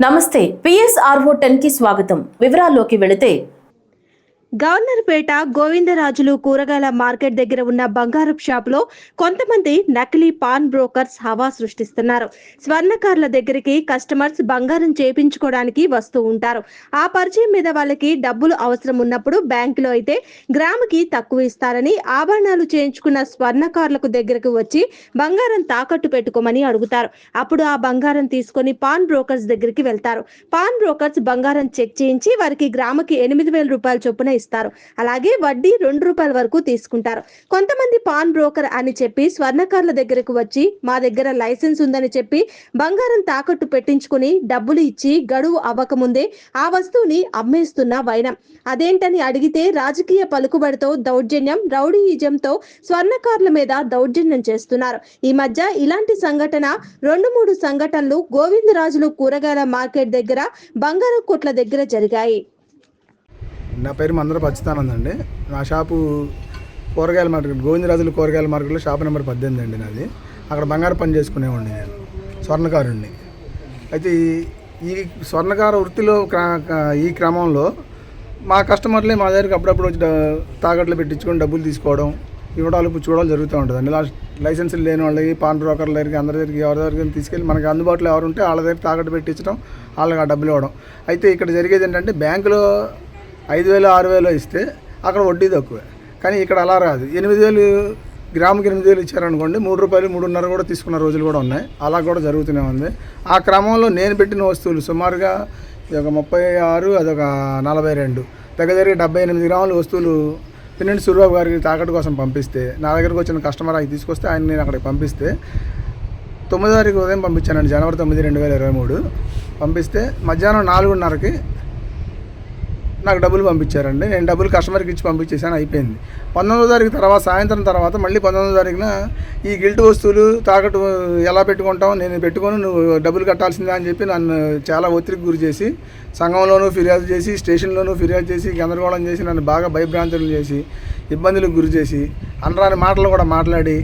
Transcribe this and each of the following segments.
నమస్తే పిఎస్ఆర్ఓ టెన్కి స్వాగతం. వివరాల్లోకి వెళితే గవర్నర్పేట గోవిందరాజులు కూరగాయల మార్కెట్ దగ్గర ఉన్న బంగారపు షాపులో కొంతమంది నకిలీ పాన్ బ్రోకర్స్ హవా సృష్టిస్తున్నారు. స్వర్ణకారుల దగ్గరికి కస్టమర్స్ బంగారం చేపించుకోవడానికి వస్తూ ఉంటారు. ఆ పరిచయం మీద వాళ్ళకి డబ్బులు అవసరం ఉన్నప్పుడు బ్యాంకులో అయితే గ్రాముకి తక్కువ ఇస్తారని ఆభరణాలు చేయించుకున్న స్వర్ణకారులకు దగ్గరకు వచ్చి బంగారం తాకట్టు పెట్టుకోమని అడుగుతారు. అప్పుడు ఆ బంగారం తీసుకొని పాన్ బ్రోకర్స్ దగ్గరికి వెళ్తారు. పాన్ బ్రోకర్స్ బంగారం చెక్ చేయించి వారికి గ్రాముకి ఎనిమిది వేల రూపాయల చొప్పున ఇస్తారు. అలాగే వడ్డీ రెండు రూపాయల వరకు తీసుకుంటారు. కొంతమంది పాన్ బ్రోకర్ అని చెప్పి స్వర్ణకారుల దగ్గరకు వచ్చి మా దగ్గర లైసెన్స్ ఉందని చెప్పి బంగారం తాకట్టు పెట్టించుకుని డబ్బులు ఇచ్చి గడువు అవ్వకముందే ఆ వస్తువుని అమ్మేస్తున్న వైనం. అదేంటని అడిగితే రాజకీయ పలుకుబడితో దౌర్జన్యం రౌడీయిజంతో స్వర్ణకారుల మీద దౌర్జన్యం చేస్తున్నారు. ఈ మధ్య ఇలాంటి సంఘటన రెండు మూడు సంఘటనలు గోవిందరాజులు కూరగాయల మార్కెట్ దగ్గర బంగారం కొట్ల దగ్గర జరిగాయి. నా పేరు మందర పచ్చితానంద్ అండి. నా షాపు కూరగాయల మార్కెట్ గోవిందరాజుల కూరగాయల మార్కెట్లో షాప్ నెంబర్ పద్దెనిమిది అండి నాది. అక్కడ బంగారు పని చేసుకునేవాడిని నేను స్వర్ణకారుణ్ణి. అయితే ఈ- స్వర్ణకార వృత్తిలో ఈ క్రమంలో మా కస్టమర్లే మా దగ్గరికి అప్పుడప్పుడు వచ్చి తాకట్లు పెట్టించుకొని డబ్బులు తీసుకోవడం ఇవ్వడాలు పుచ్చుకోవడాలు జరుగుతూ ఉంటుంది అండి. లైసెన్సులు లేని వాళ్ళకి పాన్ బ్రోకర్ల దగ్గరికి అందరి దగ్గరికి ఎవరి దగ్గరికి తీసుకెళ్ళి మనకి అందుబాటులో ఎవరు ఉంటే వాళ్ళ దగ్గర తాకట్టు పెట్టించడం వాళ్ళకి ఆ డబ్బులు ఇవ్వడం. అయితే ఇక్కడ జరిగేది ఏంటంటే బ్యాంకులో ఐదు వేలు ఆరు వేలు ఇస్తే అక్కడ వడ్డీ తక్కువే. కానీ ఇక్కడ అలా రాదు. ఎనిమిది వేలు గ్రాముకి ఎనిమిది వేలు ఇచ్చారనుకోండి మూడు రూపాయలు మూడున్నర కూడా తీసుకున్న రోజులు కూడా ఉన్నాయి. అలా కూడా జరుగుతూనే ఉంది. ఆ క్రమంలో నేను పెట్టిన వస్తువులు సుమారుగా ఇది ఒక ముప్పై ఆరు అదొక నలభై రెండు. దగ్గర దగ్గర డెబ్బై ఎనిమిది గ్రాముల వస్తువులు పిన్నెండు సూర్యబాబు గారికి తాకట్టు కోసం పంపిస్తే నా దగ్గరకు వచ్చిన కస్టమర్ అవి తీసుకొస్తే ఆయన నేను అక్కడికి పంపిస్తే తొమ్మిదో తారీఖు ఉదయం పంపించానండి. జనవరి తొమ్మిది రెండు వేల ఇరవై మూడు. పంపిస్తే మధ్యాహ్నం నాలుగున్నరకి నాకు డబ్బులు పంపించారండి. నేను డబ్బులు కస్టమర్కి ఇచ్చి పంపించేసాను అయిపోయింది. పంతొమ్మిదో తారీఖు తర్వాత సాయంత్రం తర్వాత మళ్ళీ పంతొమ్మిదో తారీఖున ఈ గిల్ట్ వస్తువులు తాకట్టు ఎలా పెట్టుకుంటాం నేను పెట్టుకొని నువ్వు డబ్బులు కట్టాల్సిందే అని చెప్పి నన్ను చాలా ఒత్తిడికి గురి చేసి సంఘంలోనూ ఫిర్యాదు చేసి స్టేషన్లోనూ ఫిర్యాదు చేసి గందరగోళం చేసి నన్ను బాగా భయభ్రాంతులు చేసి ఇబ్బందులకు గురి చేసి అనరాని మాటలు కూడా మాట్లాడి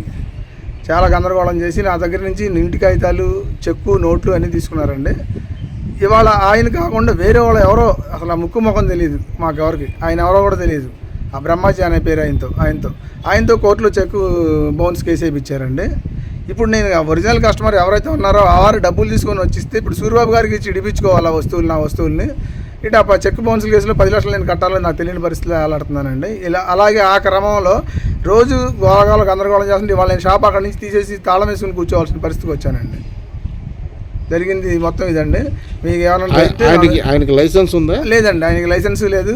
చాలా గందరగోళం చేసి నా దగ్గర నుంచి ఇంటి కాగితాలు చెక్కు నోట్లు అన్నీ తీసుకున్నారండి. ఇవాళ ఆయన కాకుండా వేరే వాళ్ళు ఎవరో అసలు ఆ ముక్కు ముఖం తెలియదు మాకెవరికి. ఆయన ఎవరో కూడా తెలియదు ఆ బ్రహ్మాజీ అనే పేరు ఆయనతో ఆయనతో. ఆయనతో కోర్టులో చెక్ బౌన్స్ కేసు వేయించారండి. ఇప్పుడు నేను ఒరిజినల్ కస్టమర్ ఎవరైతే ఉన్నారో వారు డబ్బులు తీసుకొని వచ్చిస్తే ఇప్పుడు సూర్యబాబు గారికి ఇచ్చి ఇడిపించుకోవాలి ఆ వస్తువులు నా వస్తువుల్ని. ఇటు ఆ చెక్ బౌన్స్ కేసులో పది లక్షలు నేను కట్టాలని నాకు తెలియని పరిస్థితిలో ఆలాడుతున్నానండి. ఇలా అలాగే ఆ క్రమంలో రోజు గోలగాలు గందరగోళం చేస్తుంటే ఇవాళ నేను షాప్ అక్కడి నుంచి తీసేసి తాళం వేసుకుని కూర్చోవాల్సిన పరిస్థితికి వచ్చానండి. జరిగింది మొత్తం ఇదండి. మీకు ఏమైనా ఆయనకి ఆయనకి లైసెన్స్ ఉందా? లేదండి ఆయనకి లైసెన్స్ లేదు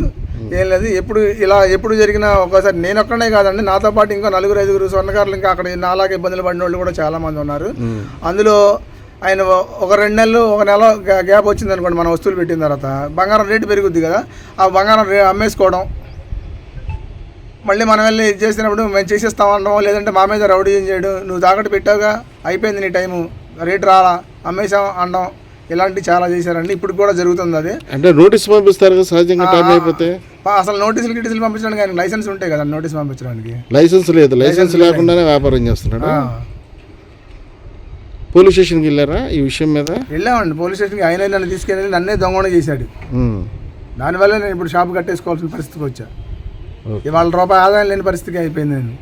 ఏం లేదు. ఎప్పుడు ఇలా ఎప్పుడు జరిగినా ఒక్కోసారి నేను ఒక్కనే కాదండి నాతో పాటు ఇంకా నలుగురు ఐదుగురు స్వర్ణకారులు ఇంకా అక్కడ నాలాగా ఇబ్బందులు పడిన వాళ్ళు కూడా చాలా మంది ఉన్నారు. అందులో ఆయన ఒక రెండు నెలలు ఒక నెల గ్యా- గ్యాప్ వచ్చింది అనుకోండి మన వస్తువులు పెట్టిన తర్వాత. బంగారం రేటు పెరుగుద్ది కదా ఆ బంగారం రే అమ్మేసుకోవడం. మళ్ళీ మనం వెళ్ళి ఇది చేసినప్పుడు మేము చేసేస్తాం అనడం లేదంటే మా మీద రౌడీ ఏం చేయడం. నువ్వు తాకట్టు పెట్టావుగా అయిపోయింది నీ టైము రేటు రాలా. అమ్మేసాం అనడం ఇలాంటివి చాలా చేశారండి. ఇప్పుడు కూడా జరుగుతుంది అది. అంటే నోటీస్ పంపిస్తారు కదా సహజంగా టైం అయిపోతే? అసలు నోటీసులు గిటీసులు పంపించడానికి ఆయన లైసెన్స్ ఉంటాయి కదా నోటీస్ పంపించడానికి. లైసెన్స్ లేదు. లైసెన్స్ లేకుండానే వ్యాపారం చేస్తున్నాడు. పోలీస్ స్టేషన్కి వెళ్ళారా ఈ విషయం మీద? వెళ్ళామండి. పోలీస్ స్టేషన్కి ఆయన నన్ను తీసుకెళ్ళి నన్నే దొంగన చేశాడు. దానివల్ల నేను ఇప్పుడు షాప్ కట్టేసుకోవాల్సిన పరిస్థితికి వచ్చా. ఇవాళ రూపాయి ఆదాయం లేని పరిస్థితికి అయిపోయింది నేను.